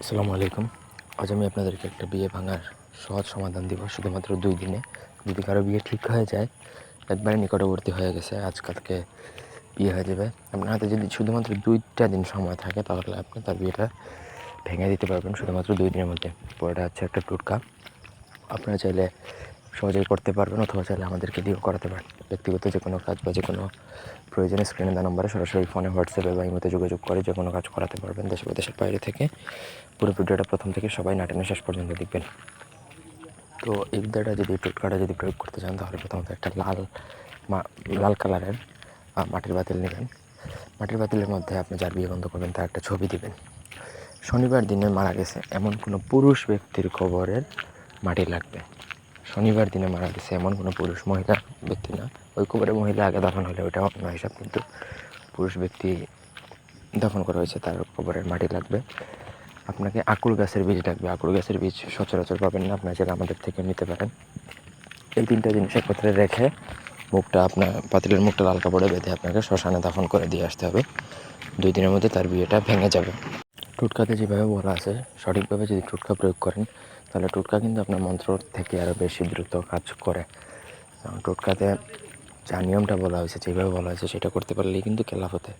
আসসালামু আলাইকুম। আজ আমি আপনাদেরকে একটা বিয়ে ভাঙার সহজ সমাধান দিব, শুধুমাত্র দুই দিনে। যদি কারও বিয়ে ঠিক হয়ে যায়, একবারে নিকটবর্তী হয়ে গেছে আজকালকে বিয়ে হয়ে যাবে। আপনার হাতে যদি শুধুমাত্র দুইটা দিন সময় থাকে, তাহলে আপনি তার বিয়েটা ভেঙে দিতে পারবেন, শুধুমাত্র দুই দিনের মধ্যে। পরেটা হচ্ছে একটা টুটকা। আপনারা চাইলে সহজেই করতে পারবেন অথবা চাইলে আমাদেরকে দিয়েও করাতে পারেন। ব্যক্তিগত যে কোনো কাজ বা যে কোনো প্রয়োজনে স্ক্রিনে দেওয়া নম্বরে সরাসরি ফোনে হোয়াটসঅ্যাপে বা ইমোতে যোগাযোগ করে যে কোনো কাজ করাতে পারবেন দেশ বিদেশের বাইরে থেকে। পুরো ভিডিওটা প্রথম থেকে সবাই নাটেনে শেষ পর্যন্ত দেখবেন। তো এই বিদ্যাটা যদি টুটকাটা যদি প্রয়োগ করতে চান, তাহলে প্রথমত একটা লাল লাল কালারের মাটির বাতিল নেবেন। মাটির বাতিলের মধ্যে আপনি যার বিয়ে বন্ধ করবেন, তার একটা ছবি দিবেন। শনিবার দিনে মারা গেছে এমন কোনো পুরুষ ব্যক্তির খবরের মাটি লাগবে। শনিবার দিনে মারা গেছে এমন কোনো পুরুষ, মহিলা, ব্যক্তি না। ওই কবরে মহিলা আগে দফন হলে ওটা অন্য হিসাব, কিন্তু পুরুষ ব্যক্তি দফন করা হয়েছে, তার কবরের মাটি লাগবে। আপনাকে আকুল গাছের বীজ লাগবে। আকুল গাছের বীজ সচরাচর পাবেন না, আপনার চাইলে আমাদের থেকে নিতে পারেন। এই তিনটা জিনিস একত্রে রেখে মুখটা আপনার, পাতিলের মুখটা লাল কাপড়ে বেঁধে আপনাকে শ্মশানে দাফন করে দিয়ে আসতে হবে। দুই দিনের মধ্যে তার বিয়েটা ভেঙে যাবে। টুটকাতে যেভাবে বলা আছে, সঠিকভাবে যদি টুটকা প্রয়োগ করেন, তাহলে টুটকা কিন্তু আপনার মন্ত্র থেকে আরও বেশি দ্রুত কাজ করে। টুটকাতে যা নিয়মটা বলা হয়েছে, যেভাবে বলা হয়েছে, সেটা করতে পারলেই কিন্তু খেলাফতে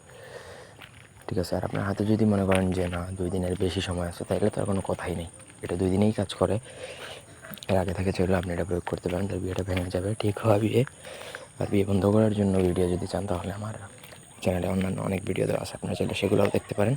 ঠিক আছে, আর আপনার হাতে যদি মনে করেন যে, না, দুই দিনের বেশি সময় আছে তাহলে তো আর কোনো কথাই নেই। এটা দুই দিনেই কাজ করে। এর আগে থেকে চলে আপনি এটা প্রয়োগ করতে পারেন, তার বিয়েটা ভেঙে যাবে। ঠিক হওয়া বিয়ে। আর বিয়ে বন্ধ করার জন্য ভিডিও যদি চান, তাহলে আমার চ্যানেলে অন্যান্য অনেক ভিডিও দেওয়া আছে, আপনারা চাইলে সেগুলোও দেখতে পারেন।